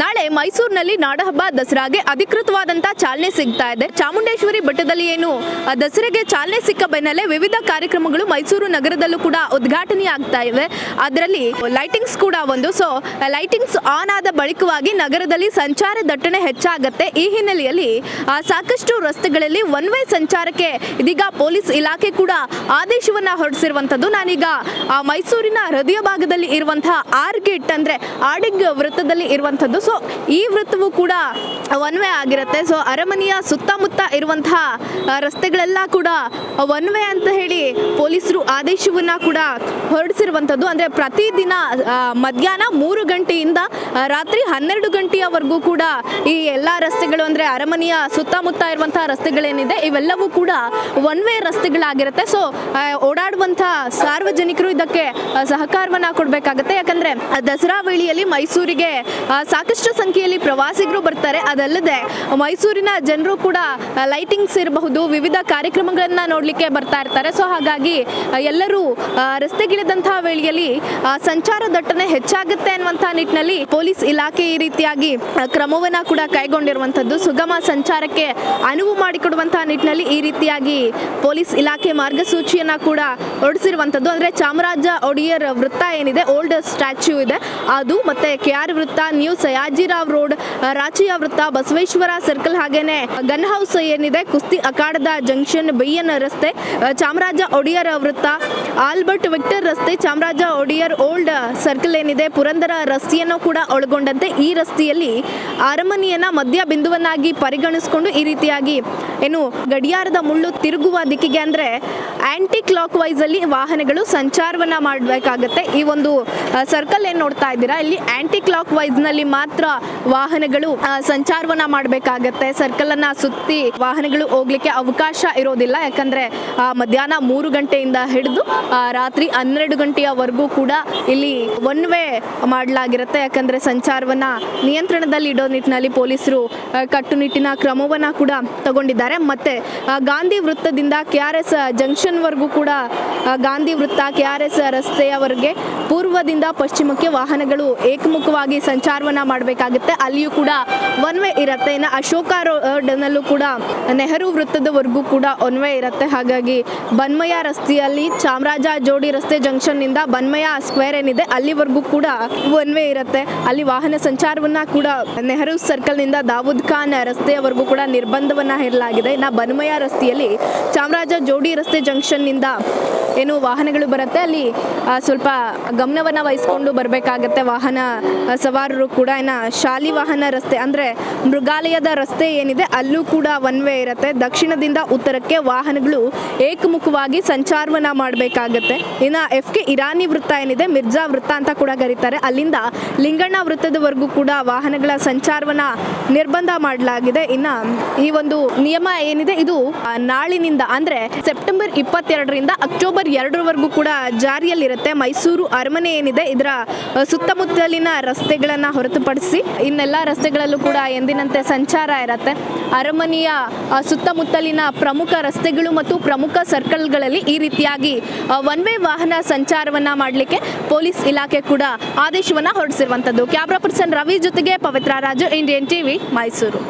ನಾಳೆ ಮೈಸೂರಿನಲ್ಲಿ ನಾಡಹಬ್ಬ ದಸರಾಗೆ ಅಧಿಕೃತವಾದಂತ ಚಾಲನೆ ಸಿಗ್ತಾ ಇದೆ. ಚಾಮುಂಡೇಶ್ವರಿ ಬೆಟ್ಟದಲ್ಲಿ ಏನು ದಸರೆಗೆ ಚಾಲನೆ ಸಿಕ್ಕ ಬೆನ್ನಲ್ಲೇ ವಿವಿಧ ಕಾರ್ಯಕ್ರಮಗಳು ಮೈಸೂರು ನಗರದಲ್ಲೂ ಕೂಡ ಉದ್ಘಾಟನೆ ಆಗ್ತಾ ಇವೆ. ಅದರಲ್ಲಿ ಲೈಟಿಂಗ್ಸ್ ಕೂಡ ಒಂದು. ಸೊ ಲೈಟಿಂಗ್ಸ್ ಆನ್ ಆದ ಬಳಿಕವಾಗಿ ನಗರದಲ್ಲಿ ಸಂಚಾರ ದಟ್ಟಣೆ ಹೆಚ್ಚಾಗತ್ತೆ. ಈ ಹಿನ್ನೆಲೆಯಲ್ಲಿ ಸಾಕಷ್ಟು ರಸ್ತೆಗಳಲ್ಲಿ ಒನ್ ವೇ ಸಂಚಾರಕ್ಕೆ ಇದೀಗ ಪೊಲೀಸ್ ಇಲಾಖೆ ಕೂಡ ಆದೇಶವನ್ನ ಹೊರಡಿಸಿರುವಂತದ್ದು. ನಾನೀಗ ಮೈಸೂರಿನ ಹೃದಯ ಭಾಗದಲ್ಲಿ ಇರುವಂತಹ ಆರ್ ಗೇಟ್ ಅಂದ್ರೆ ಆಡಿಗ್ ವೃತ್ತದಲ್ಲಿ ಇರುವಂತದ್ದು. ಸೊ ಈ ವೃತ್ತವು ಕೂಡ ಒನ್ ವೇ ಆಗಿರುತ್ತೆ. ಸೊ ಅರಮನೆಯ ಸುತ್ತಮುತ್ತ ಇರುವಂತಹ ರಸ್ತೆಗಳೆಲ್ಲ ಕೂಡ ಒನ್ ವೇ ಅಂತ ಹೇಳಿ ಪೊಲೀಸರು ಆದೇಶವನ್ನ ಕೂಡ ಹೊರಡಿಸಿರುವಂಥದ್ದು. ಅಂದ್ರೆ ಪ್ರತಿದಿನ ಮಧ್ಯಾಹ್ನ ಮೂರು ಗಂಟೆಯಿಂದ ರಾತ್ರಿ ಹನ್ನೆರಡು ಗಂಟೆಯವರೆಗೂ ಕೂಡ ಈ ಎಲ್ಲ ರಸ್ತೆಗಳು ಅಂದ್ರೆ ಅರಮನೆಯ ಸುತ್ತಮುತ್ತ ಇರುವಂತಹ ರಸ್ತೆಗಳೇನಿದೆ ಇವೆಲ್ಲವೂ ಕೂಡ ಒನ್ ವೇ ರಸ್ತೆಗಳಾಗಿರುತ್ತೆ. ಸೊ ಓಡಾಡುವಂಥ ಸಾರ್ವಜನಿಕರು ಇದಕ್ಕೆ ಸಹಕಾರವನ್ನು ಸಹಕಾರವನ್ನ ಯಾಕಂದರೆ ದಸರಾ ವೇಳೆಯಲ್ಲಿ ಮೈಸೂರಿಗೆ ಆ, ಸಾಕಷ್ಟು ಸಂಖ್ಯೆಯಲ್ಲಿ ಪ್ರವಾಸಿಗರು ಬರ್ತಾರೆ. ಅದಲ್ಲದೆ ಮೈಸೂರಿನ ಜನರು ಕೂಡ ಲೈಟಿಂಗ್ಸ್ ಇರಬಹುದು, ವಿವಿಧ ಕಾರ್ಯಕ್ರಮಗಳನ್ನ ನೋಡಲಿಕ್ಕೆ ಬರ್ತಾ ಇರ್ತಾರೆ. ಸೊ ಹಾಗಾಗಿ ಎಲ್ಲರೂ ರಸ್ತೆಗಿಳಿದಂತಹ ವೇಳೆಯಲ್ಲಿ ಸಂಚಾರ ದಟ್ಟಣೆ ಹೆಚ್ಚಾಗುತ್ತೆ ಅನ್ನುವಂಥ ನಿಟ್ಟಿನಲ್ಲಿ ಪೊಲೀಸ್ ಇಲಾಖೆ ಈ ರೀತಿಯಾಗಿ ಕ್ರಮವನ್ನ ಕೂಡ ಕೈಗೊಂಡಿರುವಂಥದ್ದು. ಸುಗಮ ಸಂಚಾರಕ್ಕೆ ಅನುವು ಮಾಡಿಕೊಡುವಂತಹ ನಿಟ್ಟಿನಲ್ಲಿ ಈ ರೀತಿಯಾಗಿ ಪೊಲೀಸ್ ಇಲಾಖೆ ಮಾರ್ಗಸೂಚಿಯನ್ನ ಕೂಡ ಹೊರಡಿಸಿರುವಂಥದ್ದು. ಅಂದ್ರೆ ಚಾಮರಾಜ ಒಡೆಯರ್ ವೃತ್ತ ಏನಿದೆ, ಓಲ್ಡ್ ಸ್ಟ್ಯಾಚ್ಯೂ ಇದೆ. ಅದು ಮತ್ತೆ ಕೆ ಆರ್ ವೃತ್ತ, ನ್ಯೂ ಸಯಾಜಿರಾವ್ ರೋಡ್ ರಾಚಿಯ ವೃತ್ತ ಬಸವೇಶ್ವರ ಸರ್ಕಲ್ ಹಾಗೇನೆ. ಗನ್ ಹೌಸ್ ಏನಿದೆ, ಕುಸ್ತಿ ಅಖಾಡದ ಜಂಕ್ಷನ್ ಬೈಯನ್ ರಸ್ತೆ ಚಾಮರಾಜ ಒಡಿಯರ್ ವೃತ್ತ, ಆಲ್ಬರ್ಟ್ ವಿಕ್ಟರ್ ರಸ್ತೆ, ಚಾಮರಾಜ ಒಡಿಯರ್ ಓಲ್ಡ್ ಸರ್ಕಲ್ ಏನಿದೆ, ಪುರಂದರ ರಸ್ತೆಯನ್ನು ಕೂಡ ಒಳಗೊಂಡಂತೆ ಈ ರಸ್ತೆಯಲ್ಲಿ ಅರಮನೆಯನ್ನ ಮಧ್ಯ ಬಿಂದುವನ್ನಾಗಿ ಪರಿಗಣಿಸಿಕೊಂಡು ಈ ರೀತಿಯಾಗಿ ಏನು ಗಡಿಯಾರದ ಮುಳ್ಳು ತಿರುಗುವ ದಿಕ್ಕಿಗೆ ಅಂದರೆ ಆ್ಯಂಟಿ ಕ್ಲಾಕ್ ವೈಸಲ್ಲಿ ವಾಹನಗಳು ಸಂಚಾರವನ್ನ ಮಾಡಬೇಕಾಗತ್ತೆ. ಈ ಒಂದು ಸರ್ಕಲ್ ಏನು ನೋಡ್ತಾ ಇದ್ದೀರಾ? ಇಲ್ಲಿ ಆ್ಯಂಟಿ ಕ್ಲಾಕ್ ವೈಸ್ನಲ್ಲಿ ಮಾತ್ರ ವಾಹನಗಳು ಸಂಚಾರವನ್ನು ಮಾಡಬೇಕಾಗತ್ತೆ. ಸರ್ಕಲ್ ಅನ್ನ ಸುತ್ತಿ ವಾಹನಗಳು ಹೋಗ್ಲಿಕ್ಕೆ ಅವಕಾಶ ಇರೋದಿಲ್ಲ. ಯಾಕಂದ್ರೆ ಮಧ್ಯಾಹ್ನ ಮೂರು ಗಂಟೆಯಿಂದ ಹಿಡಿದು ರಾತ್ರಿ ಹನ್ನೆರಡು ಗಂಟೆಯವರೆಗೂ ಕೂಡ ಇಲ್ಲಿ ಒನ್ ವೇ ಮಾಡಲಾಗಿರುತ್ತೆ. ಯಾಕಂದ್ರೆ ಸಂಚಾರವನ್ನ ನಿಯಂತ್ರಣದಲ್ಲಿ ಇಡೋ ನಿಟ್ಟಿನಲ್ಲಿ ಪೊಲೀಸರು ಕಟ್ಟುನಿಟ್ಟಿನ ಕ್ರಮವನ್ನ ಕೂಡ ತಗೊಂಡಿದ್ದಾರೆ. ಮತ್ತೆ ಆ, ಗಾಂಧಿ ವೃತ್ತದಿಂದ ಕೆ ಆರ್ ಎಸ್ ಜಂಕ್ಷನ್ವರೆಗೂ ಕೂಡ ಗಾಂಧಿ ವೃತ್ತ ಕೆ ಆರ್ ಎಸ್ ರಸ್ತೆಯವರೆಗೆ ಪೂರ್ವದಿಂದ ಪಶ್ಚಿಮಕ್ಕೆ ವಾಹನಗಳು ಏಕಮುಖವಾಗಿ ಸಂಚಾರವನ್ನ ಮಾಡಬೇಕಾಗುತ್ತೆ. ಅಲ್ಲಿಯೂ ಕೂಡ ಒನ್ ವೇ ಇರುತ್ತೆ. ಇನ್ನು ಅಶೋಕ ರೋಡ್ನಲ್ಲೂ ಕೂಡ ನೆಹರು ವೃತ್ತದವರೆಗೂ ಕೂಡ ಒನ್ ವೇ ಇರುತ್ತೆ. ಹಾಗಾಗಿ ಬನ್ಮಯ ರಸ್ತೆಯಲ್ಲಿ ಚಾಮರಾಜ ಜೋಡಿ ರಸ್ತೆ ಜಂಕ್ಷನ್ನಿಂದ ಬನ್ಮಯ ಸ್ಕ್ವೇರ್ ಏನಿದೆ ಅಲ್ಲಿವರೆಗೂ ಕೂಡ ಒನ್ ವೇ ಇರುತ್ತೆ. ಅಲ್ಲಿ ವಾಹನ ಸಂಚಾರವನ್ನ ಕೂಡ ನೆಹರು ಸರ್ಕಲ್ನಿಂದ ದಾವೂದ್ ಖಾನ್ ರಸ್ತೆಯವರೆಗೂ ಕೂಡ ನಿರ್ಬಂಧವನ್ನ ಹೇರಲಾಗಿದೆ. ಇನ್ನು ಬನ್ಮಯ ರಸ್ತೆಯಲ್ಲಿ ಚಾಮರಾಜ ಜೋಡಿ ರಸ್ತೆ ಜಂಕ್ಷನ್ನಿಂದ ಏನು ವಾಹನಗಳು ಬರುತ್ತೆ. ಅಲ್ಲಿ ಸ್ವಲ್ಪ ಗಮನವನ್ನು ವಹಿಸ್ಕೊಂಡು ಬರಬೇಕಾಗತ್ತೆ ವಾಹನ ಸವಾರರು ಕೂಡ. ಇನ್ನು ಶಾಲಿ ವಾಹನ ರಸ್ತೆ ಅಂದರೆ ಮೃಗಾಲಯದ ರಸ್ತೆ ಏನಿದೆ, ಅಲ್ಲೂ ಕೂಡ ಒನ್ ವೇ ಇರುತ್ತೆ. ದಕ್ಷಿಣದಿಂದ ಉತ್ತರಕ್ಕೆ ವಾಹನಗಳು ಏಕಮುಖವಾಗಿ ಸಂಚಾರವನ್ನು ಮಾಡಬೇಕಾಗತ್ತೆ. ಇನ್ನು ಎಫ್ ಕೆ ಇರಾನಿ ವೃತ್ತ ಏನಿದೆ, ಮಿರ್ಜಾ ವೃತ್ತ ಅಂತ ಕೂಡ ಕರೀತಾರೆ. ಅಲ್ಲಿಂದ ಲಿಂಗಣ್ಣ ವೃತ್ತದವರೆಗೂ ಕೂಡ ವಾಹನಗಳ ಸಂಚಾರವನ್ನು ನಿರ್ಬಂಧ ಮಾಡಲಾಗಿದೆ. ಇನ್ನು ಈ ಒಂದು ನಿಯಮ ಏನಿದೆ, ಇದು ನಾಳಿನಿಂದ ಅಂದ್ರೆ ಸೆಪ್ಟೆಂಬರ್ ಇಪ್ಪತ್ತೆರಡರಿಂದ ಅಕ್ಟೋಬರ್ ಎರಡರವರೆಗೂ ಕೂಡ ಜಾರಿಯಲ್ಲಿರುತ್ತೆ. ಮೈಸೂರು ಅರಮನೆ ಏನಿದೆ, ಇದರ ಸುತ್ತಮುತ್ತಲಿನ ರಸ್ತೆಗಳನ್ನ ಹೊರತುಪಡಿಸಿ ಇನ್ನೆಲ್ಲ ರಸ್ತೆಗಳಲ್ಲೂ ಕೂಡ ಎಂದಿನಂತೆ ಸಂಚಾರ ಇರುತ್ತೆ. ಅರಮನೆಯ ಸುತ್ತಮುತ್ತಲಿನ ಪ್ರಮುಖ ರಸ್ತೆಗಳು ಮತ್ತು ಪ್ರಮುಖ ಸರ್ಕಲ್ಗಳಲ್ಲಿ ಈ ರೀತಿಯಾಗಿ ಒನ್ ವೇ ವಾಹನ ಸಂಚಾರವನ್ನ ಮಾಡಲಿಕ್ಕೆ ಪೊಲೀಸ್ ಇಲಾಖೆ ಕೂಡ ಆದೇಶವನ್ನ ಹೊರಡಿಸಿರುವಂಥದ್ದು ಕ್ಯಾಮ್ರಾ ಪರ್ಸನ್ ರವಿ ಜೊತೆಗೆ ಪವಿತ್ರ ರಾಜು ಇಂಡಿಯನ್ ಟಿವಿ ಮೈಸೂರು.